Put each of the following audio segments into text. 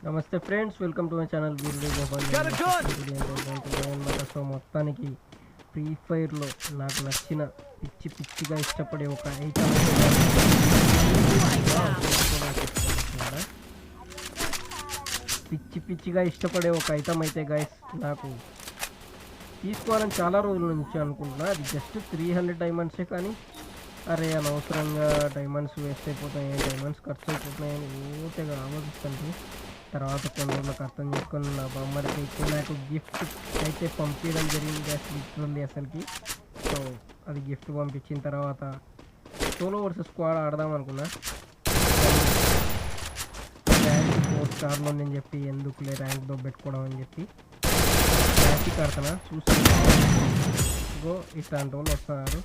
నమస్తే friends welcome to my channel! అనమాట so మొత్తానికి ఫ్రీ ఫైర్లో నాకు నచ్చిన పిచ్చి పిచ్చిగా ఇష్టపడే ఒక ఐటమ్ పిచ్చి పిచ్చిగా ఇష్టపడే ఒక ఐటమ్ అయితే గైస్ నాకు తీసుకోవాలని చాలా రోజుల నుంచి అనుకుంటున్నా. అది జస్ట్ త్రీ హండ్రెడ్ డైమండ్సే కానీ అరే అనవసరంగా డైమండ్స్ వేస్ట్ అయిపోతాయి డైమండ్స్ ఖర్చు అయిపోతున్నాయని ఊతగా ఆలోచిస్తుంది తర్వాత కొన్ని రోజులకు అర్థం చేసుకొని నా బొమ్మడికి అయితే నాకు గిఫ్ట్ అయితే పంపించడం జరిగింది అసలు ఇస్తుంది అసలుకి. సో అది గిఫ్ట్ పంపించిన తర్వాత సోలో వర్సెస్ స్క్వాడ్ ఆడదాం అనుకున్నా. ర్యాంక్ ఫోర్ స్టార్లో ఉందని చెప్పి ఎందుకులే ర్యాంక్తో పెట్టుకోవడం అని చెప్పి. ర్యాంక్ ఆడుతున్నా చూసి ఇట్లాంటి వాళ్ళు వస్తున్నారు.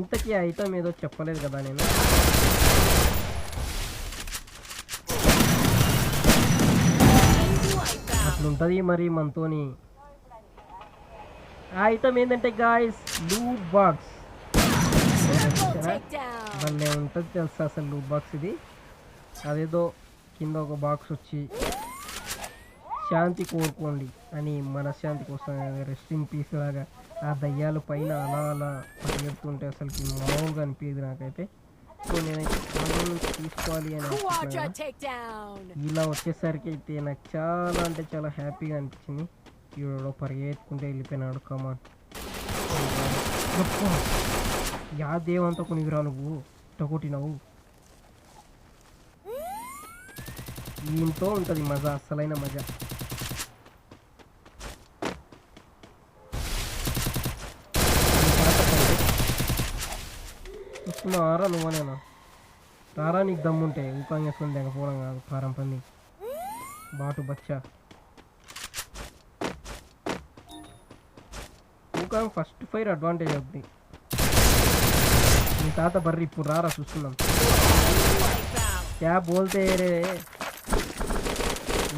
ఇంతకీ ఐటమ్ ఏదో చెప్పలేదు కదా నేను. అట్లుంటుంది మరి మనతోని. ఐటమ్ ఏంటంటే గాయస్ లూట్ బాక్స్ భలే ఉంటుంది తెలుసా అసలు లూట్ బాక్స్ ఇది. అదేదో కింద ఒక బాక్స్ వచ్చి శాంతి కోరుకోండి అని మనశ్శాంతి కోసం రెస్టింగ్ పీస్ లాగా ఆ దయ్యాలు పైన అలా అలా పరిగెడుతుంటే అసలుకి మామూలుగా అనిపించదు నాకైతే. సో నేనైతే తీసుకోవాలి అని అనుకుంటున్నాను. ఇలా వచ్చేసరికి అయితే నాకు చాలా అంటే చాలా హ్యాపీగా అనిపించింది. ఈవిడో పరిగెత్తుకుంటే వెళ్ళిపోయినాడు కమాన్ యా దేవంతా కొనిగిరా నువ్వు? కొట్టినావు దీంతో ఉంటుంది మజా అసలైన మజా. చూస్తున్నావారా నువ్వనేనా రారా నీకు దమ్ముంటే ఊకాంగ్ చేసుకుని తెగపోవడం కాదు కారం పని. బాటు బచ్చా. ఊకాంగ్ ఫస్ట్ ఫైర్ అడ్వాంటేజ్ అవుతుంది మీ తాత బర్రి ఇప్పుడు రారా చూస్తున్నాం. క్యాబ్ బోల్తే రే.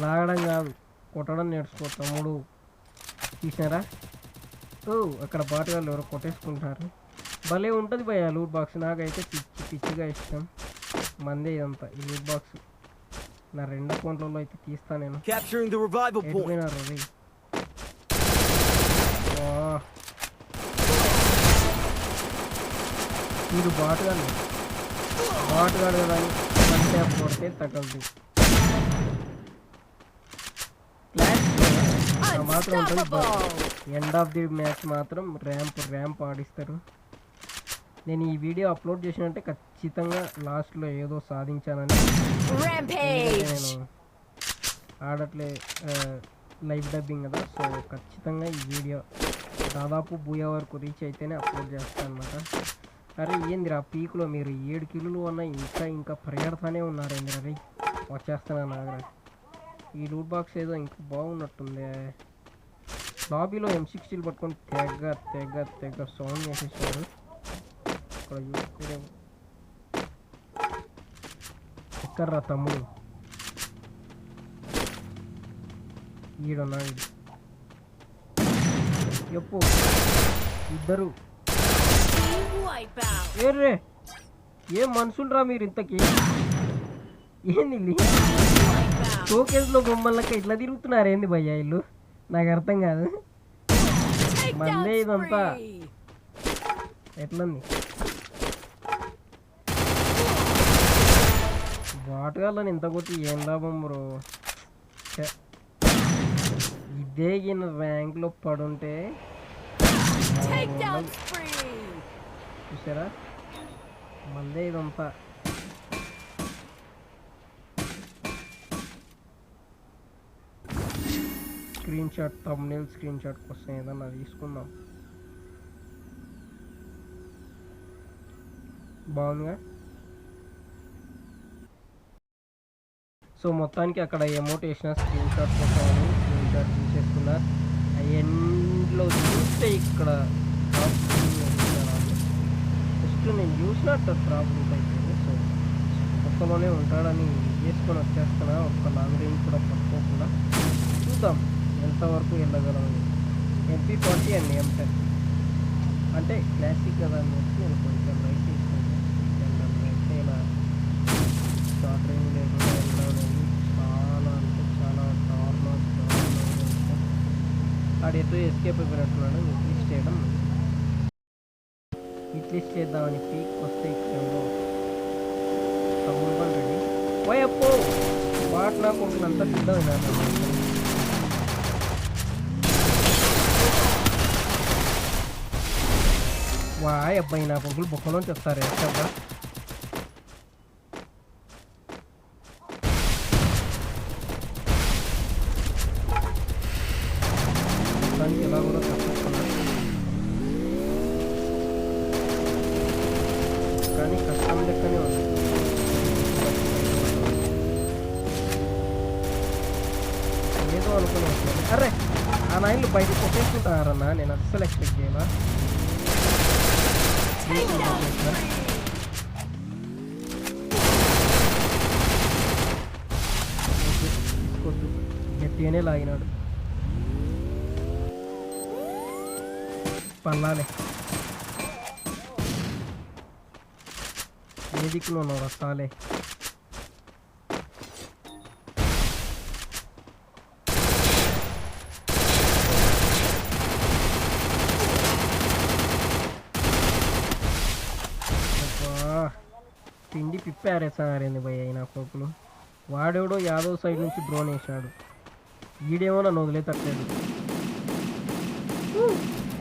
లాగడం కాదు కొట్టడం నేర్చుకో తమ్ముడు. చూసినారా? ఓ అక్కడ బాటగాళ్ళు ఎవరో కొట్టేసుకుంటారు. భలే ఉంటుంది భయ లూట్ బాక్స్ నాకైతే పిచ్చి పిచ్చిగా ఇష్టం. మందే ఇదంతా ఈ లూట్ బాక్స్ నా రెండు అకౌంట్లలో అయితే తీస్తా నేను. Capturing the revival point. ఎటుపోయినారు రే? వా. వీడు బాటుగాడు బాటుగాడు కదా వన్ ట్యాప్ కొడితే తగలదు. ఆ మాత్రం ఉంటుంది. ఎండ్ ఆఫ్ ది మ్యాచ్ మాత్రం ర్యాంప్ ర్యాంప్ ఆడిస్తారు. నేను ఈ వీడియో అప్లోడ్ చేసినంటే ఖచ్చితంగా లాస్ట్లో ఏదో సాధించానని. నేను ఆడట్లే లైవ్ డబ్బింగ్ కదా సో ఖచ్చితంగా ఈ వీడియో దాదాపు బూయా వరకు రీచ్ అయితేనే అప్లోడ్ చేస్తాను అనమాట అరే ఏందిరా పీకులో మీరు ఏడు కిలోలు ఉన్న ఇంకా ఇంకా పరిగెడతానే ఉన్నారు ఏందిరా రే? వచ్చేస్తున్నాను ఆగ్రా. ఈ లూట్ బాక్స్ ఏదో ఇంకా బాగున్నట్టుంది. లాబీలో ఎం సిక్స్టీలు పట్టుకొని తెగ తెగ తెగ సౌండ్ చేసేసారు. ఇక్కడ ఎక్కడ్రా తమ్ముడు ఈడున్నాడు చెప్పు ఇద్దరు ఏర్రే ఏం మనుషులరా మీరు ఇంతకి? ఏంది టోకేజ్లో Wipeout. షోకేస్లో బొమ్మలక ఇట్లా తిరుగుతున్నారు ఏంది భయ్యా ఇల్లు నాకు అర్థం కాదు. మళ్ళీ ఇదంతా. ఎట్లంది? వాటగాళ్ళని ఇంత కొట్టి ఏం లాభం బ్రో. ఇదే గిన ర్యాంక్లో పడుంటే. చూసారా? మందే ఇదంతా. Screenshot thumbnail screenshot కోసం ఏదన్నా తీసుకుందాం. బాగుందిగా? సో మొత్తానికి అక్కడ అమౌంట్ వేసిన స్క్రీన్ షాట్ కోసం స్క్రీన్ షాట్ తీసేసుకున్నా ఎండ్లో చూస్తే ఇక్కడ జస్ట్ నేను చూసినట్టు ప్రాబ్లమ్ అయిపోయింది సో ఒక్కలోనే ఉంటాడని చేసుకొని వచ్చేస్తున్నా. ఒక్క లాంగ్ రేంజ్ కూడా పట్టుకోకుండా. చూద్దాం ఎంతవరకు వెళ్ళగలం ఎంపీ ఫార్టీ అండ్ ఎంటెన్ అంటే క్లాసిక్ కదా అని చెప్పి వాడేతో ఎస్కేప్ అయిపోయినట్టున్నాడు. లిస్ట్ చేయడం హిట్ చేద్దామని పీక్ వస్తే ఇక్కడ తమ్ముడు రెడీ పోయప్పో వాట్ నాకు కొడుకులు అంతా సిద్ధమైనారు వాయ్ అబ్బాయి నా కొడుకులు బొక్కలోంచి వస్తారు? ఎక్కడ ఏదో అనుకుని వచ్చాను అరే ఆ నాయన్లు బయటకు కొట్టేసుకుంటారన్నా నేను అస్సలు ఎక్స్పెక్ట్ చేయాలా తీసుకోవద్దు గట్టిగానే లాగినాడు. పల్లాలే. ఏ దిక్కులో ఉన్నావు వస్తాలే పిండి పిప్పారేసారేంది భయ్య నా కోకులు వాడెవడో యాదవ్ సైడ్ నుంచి డ్రోన్ వేసాడు వీడేమో నన్ను వదిలేతట్లేదు.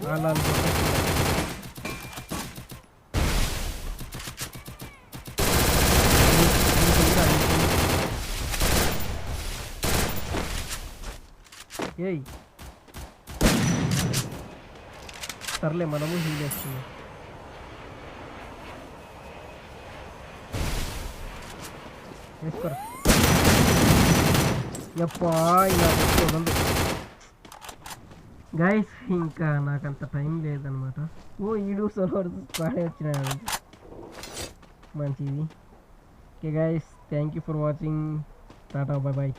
అలా ఏయ్! సర్లే మనము హీల్ వేస్తున్నాం వేసుకోరా యప్పా ఇలా వదలదు గైస్ ఇంకా నాకు అంత టైం లేదనమాట ఓ ఈడు సోలోర్ బాగానే వచ్చినాడు మంచిది okay guys thank you for watching tata bye bye